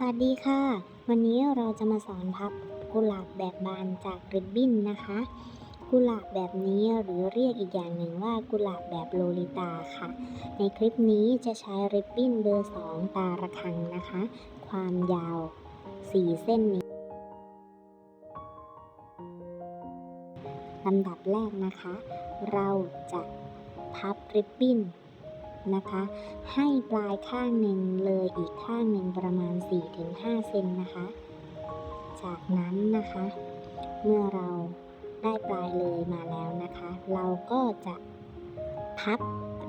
สวัสดีค่ะ วันนี้เราจะมาสอนพับกุหลาบแบบบานจากริบบิ้นนะคะ กุหลาบแบบนี้หรือเรียกอีกอย่างหนึ่งว่ากุหลาบแบบโลลิตาค่ะ ในคลิปนี้จะใช้ริบบิ้นเบอร์ 2 ตาระคังนะคะ ความยาว 4 เส้นนี้ลำดับแรกนะคะ เราจะพับริบบิ้น นะคะ ให้ปลายข้างหนึ่งเลยอีกข้างหนึ่งประมาณ 4-5 เซนนะคะ จากนั้นนะคะ เมื่อเราได้ปลายเลยมาแล้วนะคะ เราก็จะพับ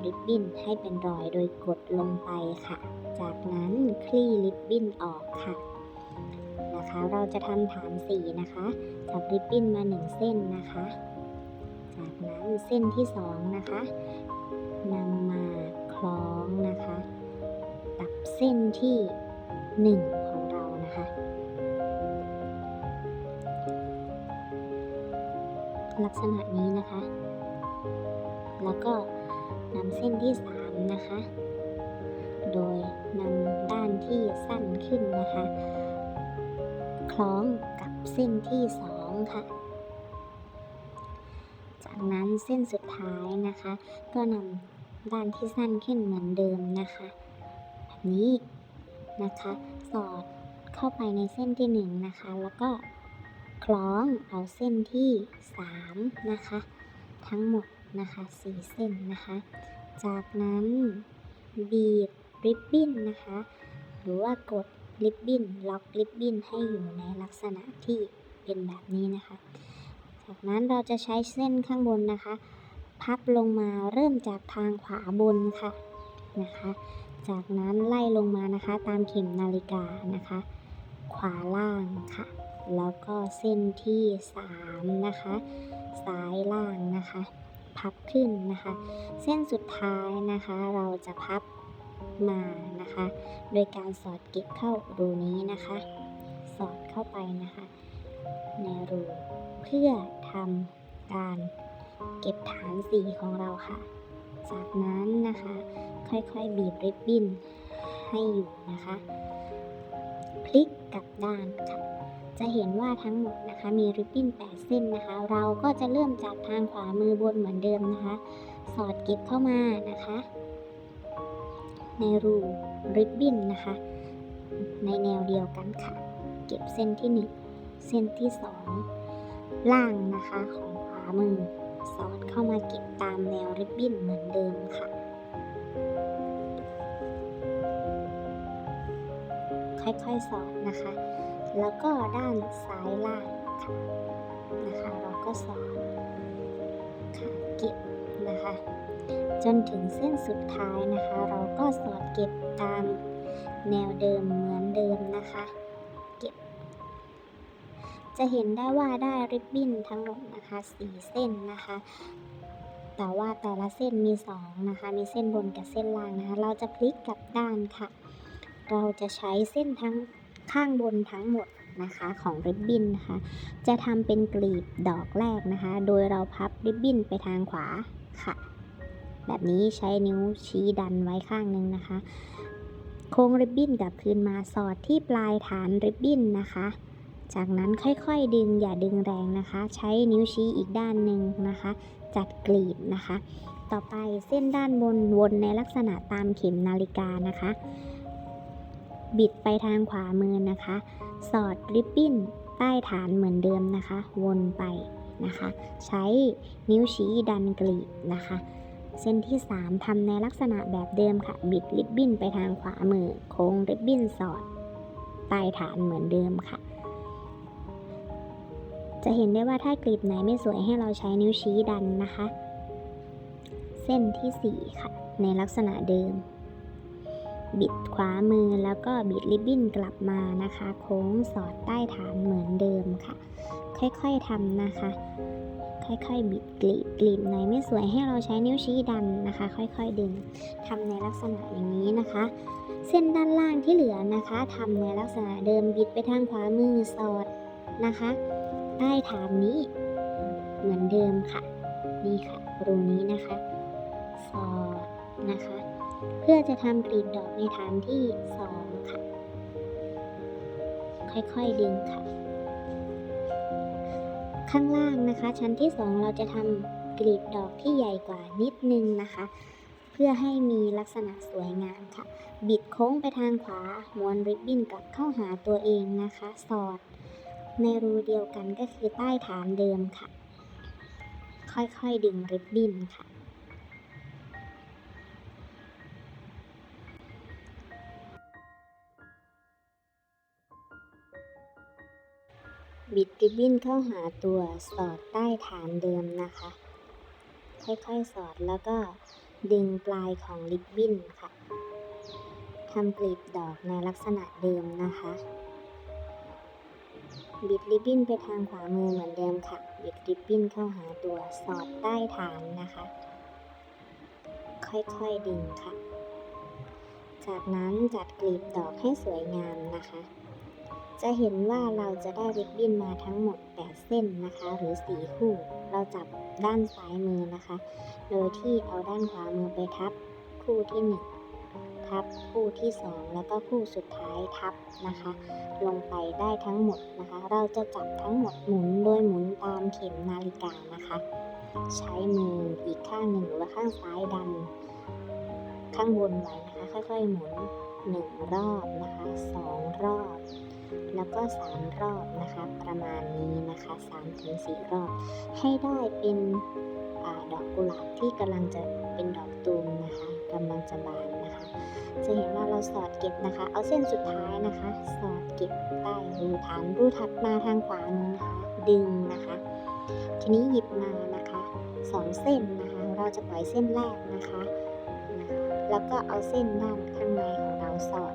ริบบิ้นให้เป็นรอยโดยกดลงไปค่ะ จากนั้นคลี่ริบบิ้นออกค่ะนะคะ เราจะทำฐานสีนะคะจับริบบิ้นมา1เส้นนะคะ จากนั้นเส้นที่2นะคะนำมา คล้องนะคะ กับเส้นที่ 1 ของเรานะคะ ลักษณะนี้นะคะ แล้วก็นำเส้นที่ 3 นะคะ โดยนำด้านที่สั้นขึ้นนะคะ คล้องกับเส้นที่ 2 ค่ะจากนั้นเส้นสุดท้ายนะคะ ก็นำ ด้านที่สั้นขึ้นเหมือนเดิมนะคะ แบบนี้นะคะ สอดเข้าไปในเส้นที่ 1 นะคะ แล้วก็คล้องเอาเส้นที่ 3 นะคะ ทั้งหมดนะคะ4เส้นนะคะ จากนั้นบีบริบบิ้นนะคะ หรือว่ากดริบบิ้นล็อกริบบิ้นให้อยู่ในลักษณะที่เป็นแบบนี้นะคะ จากนั้นเราจะใช้เส้นข้างบนนะคะ พับลงมาเริ่มจากทางขวาบนค่ะนะคะ จากนั้นไล่ลงมานะคะ ตามเข็มนาฬิกานะคะ ขวาล่างค่ะ แล้วก็เส้นที่ 3 นะคะ ซ้ายล่างนะคะ พับขึ้นนะคะ เส้นสุดท้ายนะคะเราจะพับมานะคะ โดยการสอดเก็บเข้ารูนี้นะคะ สอดเข้าไปนะคะ ในรูเพื่อทำการ เก็บฐานสีของเราค่ะ จากนั้นนะคะ ค่อยๆบีบริบบิ้นให้อยู่นะคะ พลิกกลับด้านค่ะ จะเห็นว่าทั้งหมดนะคะ มีริบบิ้น8 เส้นนะคะ เราก็จะเริ่มจากทางขวามือบนเหมือนเดิมนะคะ สอดเก็บเข้ามานะคะ ในรูริบบิ้นนะคะ ในแนวเดียวกันค่ะ เก็บเส้นที่ 1 เส้นที่ 2 ล่างนะคะของขวามือ สอดเข้ามาเก็บตามแนวริบบิ้นเหมือนเดิมค่ะ ค่อยๆสอดนะคะ แล้วก็ด้านซ้ายล่างค่ะนะคะ เราก็สอดค่ะเก็บนะคะ จนถึงเส้นสุดท้ายนะคะ เราก็สอดเก็บตามแนวเดิมเหมือนเดิมนะคะ จะเห็นได้ว่าได้ริบบิ้นทั้งหมดนะคะสี่เส้นนะคะ แต่ว่าแต่ละเส้นมีสองนะคะ มีเส้นบนกับเส้นล่างนะคะ เราจะพลิกกลับด้านค่ะ เราจะใช้เส้นทั้งข้างบนทั้งหมดนะคะของริบบิ้นนะคะ จะทำเป็นกลีบดอกแรกนะคะ โดยเราพับริบบิ้นไปทางขวาค่ะ แบบนี้ใช้นิ้วชี้ดันไว้ข้างหนึ่งนะคะ โค้งริบบิ้นกับคืนมาสอดที่ปลายฐานริบบิ้นนะคะ จากนั้นค่อยๆดึงอย่าดึงแรงนะคะ ใช้นิ้วชี้อีกด้านหนึ่งนะคะ จัดกลีบนะคะ ต่อไปเส้นด้านบนวนในลักษณะตามเข็มนาฬิกานะคะ บิดไปทางขวามือนะคะ สอดริบบิ้นใต้ฐานเหมือนเดิมนะคะ วนไปนะคะ ใช้นิ้วชี้ดันกลีบนะคะ เส้นที่ 3ทำในลักษณะแบบเดิมค่ะ บิดริบบิ้นไปทางขวามือ โค้งริบบิ้นสอดใต้ฐานเหมือนเดิมค่ะ จะเห็นได้ว่าถ้ากลีบไหนไม่สวยให้เราใช้นิ้วชี้ดันนะคะ เส้นที่ 4 ค่ะ ในลักษณะเดิม บิดขวามือแล้วก็บิดริบบิ้นกลับมานะคะ โค้งสอดใต้ฐานเหมือนเดิมค่ะ ค่อยๆทำนะคะ ค่อยๆ บิดกลีบกลีบไหนไม่สวยให้เราใช้นิ้วชี้ดันนะคะ ค่อยๆดึงทำในลักษณะอย่างนี้นะคะเส้นด้านล่างที่เหลือนะคะทำในลักษณะเดิมบิดไปทางขวามือสอดนะคะ ใต้ฐานนี้ เหมือนเดิมค่ะ นี่ค่ะรูนี้นะคะสอดนะคะ เพื่อจะทำกลีบดอกในฐานที่2ค่ะ ค่อยๆดึงค่ะ ข้างล่างนะคะ ชั้นที่สองเราจะทำกลีบดอกที่ใหญ่กว่านิดนึงนะคะเพื่อให้มีลักษณะสวยงามค่ะ บิดโค้งไปทางขวาม้วนริบบิ้นกลับเข้าหาตัวเองนะคะ สอด ในรูเดียวกันก็คือใต้ฐานเดิมค่ะ ค่อยๆดึงริบบิ้นค่ะ บิดริบบิ้นเข้าหาตัวสอดใต้ฐานเดิมนะคะ ค่อยๆสอดแล้วก็ดึงปลายของริบบิ้นค่ะทำกลีบดอกในลักษณะเดิมนะคะ บิดริบบิ้นไปทางขวามือเหมือนเดิมค่ะ บิดริบบิ้นเข้าหาตัวสอดใต้ฐานนะคะ ค่อยๆดึงค่ะ จากนั้นจัดกลีบดอกให้สวยงามนะคะ จะเห็นว่าเราจะได้ริบบิ้นมาทั้งหมด 8 เส้นนะคะ หรือ 4 คู่ เราจับด้านซ้ายมือนะคะ โดยที่เอาด้านขวามือไปทับคู่ที่ 1 ทับคู่ที่2แล้วก็คู่สุดท้ายทับนะคะ ลงไปได้ทั้งหมดนะคะ เราจะจับทั้งหมดหมุนโดยหมุนตามเข็มนาฬิกานะคะ ใช้มืออีกข้างหนึ่งหรือว่าข้างซ้ายดัน ข้างบนไว้นะคะ ค่อยๆหมุนหนึ่งรอบนะคะสองรอบ แล้วก็สามรอบนะคะ ประมาณนี้นะคะสามถึงสี่รอบ ให้ได้เป็นอดอกกุหลาบที่กำลังจะเป็นดอกตูมนะคะกำลังจะบาน จะเห็นว่าเราสอดเก็บนะคะ เอาเส้นสุดท้ายนะคะ สอดเก็บใต้รูฐานรูถัดมาทางขวามือนะคะดึงนะคะ ทีนี้หยิบมานะคะสองเส้นนะคะ เราจะปล่อยเส้นแรกนะคะนะคะ แล้วก็เอาเส้นด้านข้างในของเราสอด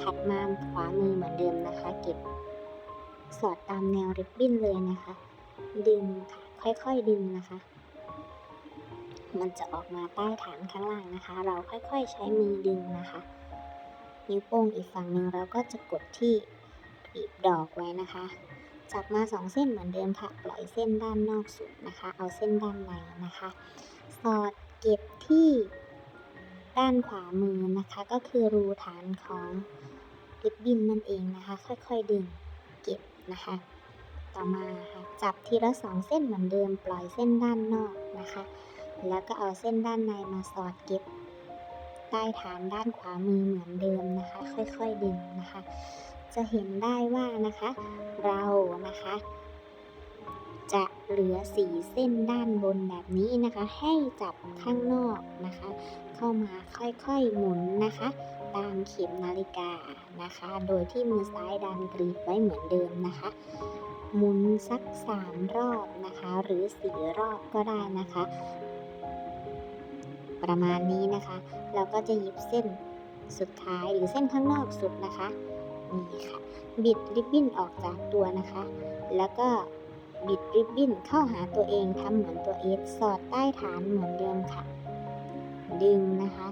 ถัดมาขวามือเหมือนเดิมนะคะ เก็บสอดตามแนวริบบิ้นเลยนะคะ ดึงค่ะค่อยๆดึงนะคะ มันจะออกมาใต้ฐานข้างล่างนะคะ เราค่อยๆใช้มือดึงนะคะ นิ้วโป้งอีกฝั่งหนึ่งเราก็จะกดที่กลีบดอกไว้นะคะ จับมาสองเส้นเหมือนเดิมค่ะ ปล่อยเส้นด้านนอกสุดนะคะ เอาเส้นด้านในนะคะ สอดเก็บที่ด้านขวามือนะคะ ก็คือรูฐานของริบบิ้นนั่นเองนะคะ ค่อยๆดึงเก็บนะคะ ต่อมาค่ะจับทีละสองเส้นเหมือนเดิม ปล่อยเส้นด้านนอกนะคะ แล้วก็เอาเส้นด้านในมาสอดเก็บ ใต้ฐานด้านขวามือเหมือนเดิมนะคะ ค่อยๆดึงนะคะ จะเห็นได้ว่านะคะ เรานะคะ จะเหลือสีเส้นด้านบนแบบนี้นะคะ ให้จับข้างนอกนะคะ เข้ามาค่อยๆหมุนนะคะ ตามเข็มนาฬิกานะคะ โดยที่มือซ้ายดันกรีบไว้เหมือนเดิมนะคะหมุนสักสามรอบนะคะ หรือสี่รอบก็ได้นะคะ ประมาณนี้นะคะ เราก็จะหยิบเส้นสุดท้ายหรือเส้นข้างนอกสุดนะคะนี่ค่ะ บิดริบบิ้นออกจากตัวนะคะ แล้วก็บิดริบบิ้นเข้าหาตัวเองทำเหมือนตัวเอสสอดใต้ฐานเหมือนเดิมค่ะ ดึงนะคะ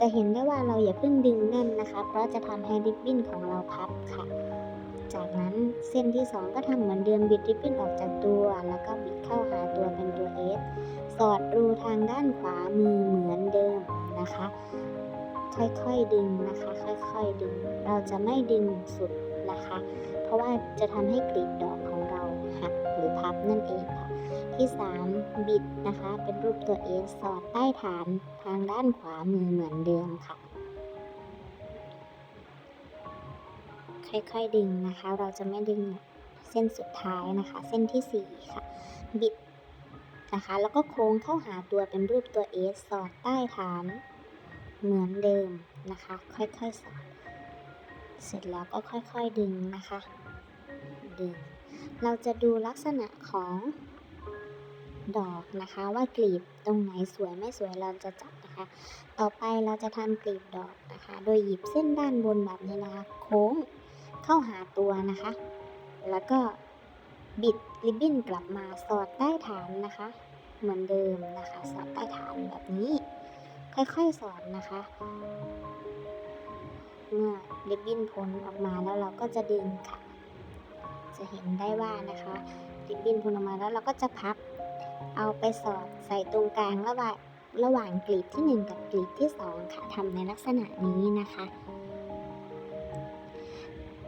จะเห็นได้ว่าเราอย่าเพิ่งดึงแน่นนะคะ เพราะจะทำให้ริบบิ้นของเราพับค่ะ จากนั้นเส้นที่ 2 ก็ทำเหมือนเดิมบิดริบบิ้นออกจากตัว แล้วก็บิดเข้าหาตัวเป็นตัว S ส อดรูทางด้านขวามือเหมือนเดิมนะคะ ค่อยๆดึงนะคะ ค่อยๆดึง เราจะไม่ดึงสุดนะคะ เพราะว่าจะทำให้กลีบดอกของเราหักหรือพับนั่นเองค่ะ ที่ 3 บิดนะคะ เป็นรูปตัว S สอดใต้ฐานทางด้านขวามือเหมือนเดิมค่ะค่อยๆดึงนะคะ เราจะไม่ดึงเส้นสุดท้ายนะคะ เส้นที่ 4 ค่ะ บิด นะคะ แล้วก็โค้งเข้าหาตัวเป็นรูปตัว S สอดใต้ฐาน เหมือนเดิมนะคะ ค่อยๆสอด เสร็จแล้วก็ค่อยๆดึงนะคะ ดึง เราจะดูลักษณะของดอกนะคะว่ากลีบตรงไหนสวยไม่สวยเราจะจับนะคะ ต่อไปเราจะทำกลีบดอกนะคะ โดยหยิบเส้นด้านบนแบบนี้นะคะ โค้งเข้าหาตัวนะคะ แล้วก็ บิดริบบิ้นกลับมาสอดใต้ฐานนะคะ เหมือนเดิมนะคะ สอดใต้ฐานแบบนี้ ค่อยๆสอดนะคะ เมื่อริบบิ้นพ้นออกมาแล้วเราก็จะดึงค่ะ จะเห็นได้ว่านะคะริบบิ้นพ้นออกมาแล้วเราก็จะพับ เอาไปสอดใส่ตรงกลางระหว่างระหว่างกลีบที่ 1 กับกลีบที่ 2 ค่ะทำในลักษณะนี้นะคะ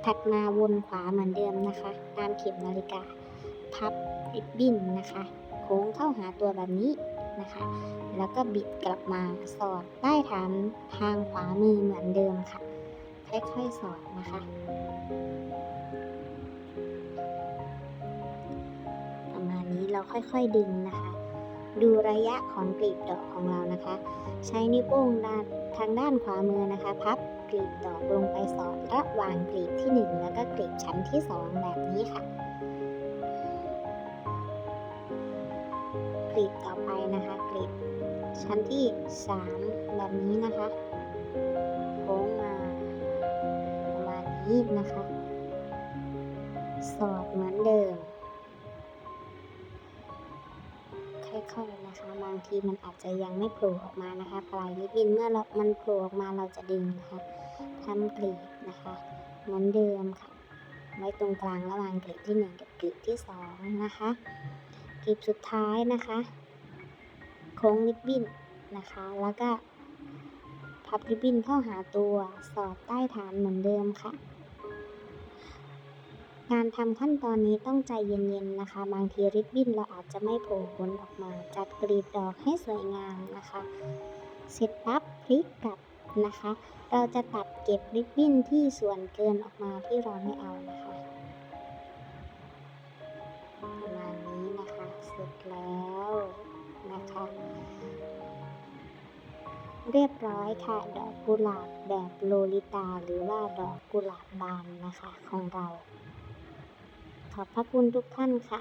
ถัดมาวนขวาเหมือนเดิมนะคะ ตามเข็มนาฬิกา พับริบบิ้นนะคะ โค้งเข้าหาตัวแบบนี้นะคะ แล้วก็บิดกลับมาสอดใต้ฐานทางขวามือเหมือนเดิมค่ะ ค่อยๆสอดนะคะ ประมาณนี้เราค่อยๆดึงนะคะ ดูระยะของกลีบดอกของเรานะคะ ใช้นิ้วโป้งด้านทางด้านขวามือนะคะ พับกลีบดอกลงไปสอดระหว่างกลีบที่ 1 แล้วก็กลีบชั้นที่ 2 แบบนี้ค่ะ ลีบต่อไปนะคะกลีบชั้นที่ 3 แบบนี้นะคะโค้งมาประมาณนี้นะคะ สอดเหมือนเดิมค่อยๆนะคะบางทีมันอาจจะยังไม่โผล่ออกมานะคะ ปลายริบบิ้นเมื่อเรามันโผล่ออกมาเราจะดึงนะคะทำกลีบนะคะเหมือนเดิมค่ะ ไว้ตรงกลางระหว่างกลีบที่ 1 กับกลีบที่ 2 นะคะ กลีบสุดท้ายนะคะโค้งริบบิ้นนะคะ แล้วก็พับริบบิ้นเข้าหาตัวสอดใต้ฐานเหมือนเดิมค่ะการทำขั้นตอนนี้ต้องใจเย็นๆนะคะ บางทีริบบิ้นเราอาจจะไม่โผล่พ้นออกมา จัดกรีบดอกให้สวยงามนะคะ เสร็จปั๊บพลิกกลับนะคะ เราจะตัดเก็บริบบิ้นที่ส่วนเกินออกมาที่เราไม่เอานะคะ ร็จแล้วนะคะ เรียบร้อยค่ะ ดอกกุหลาบแบบโลลิตาหรือว่าดอกกุหลาบบานนะคะของเรา ขอบพระคุณทุกท่านค่ะ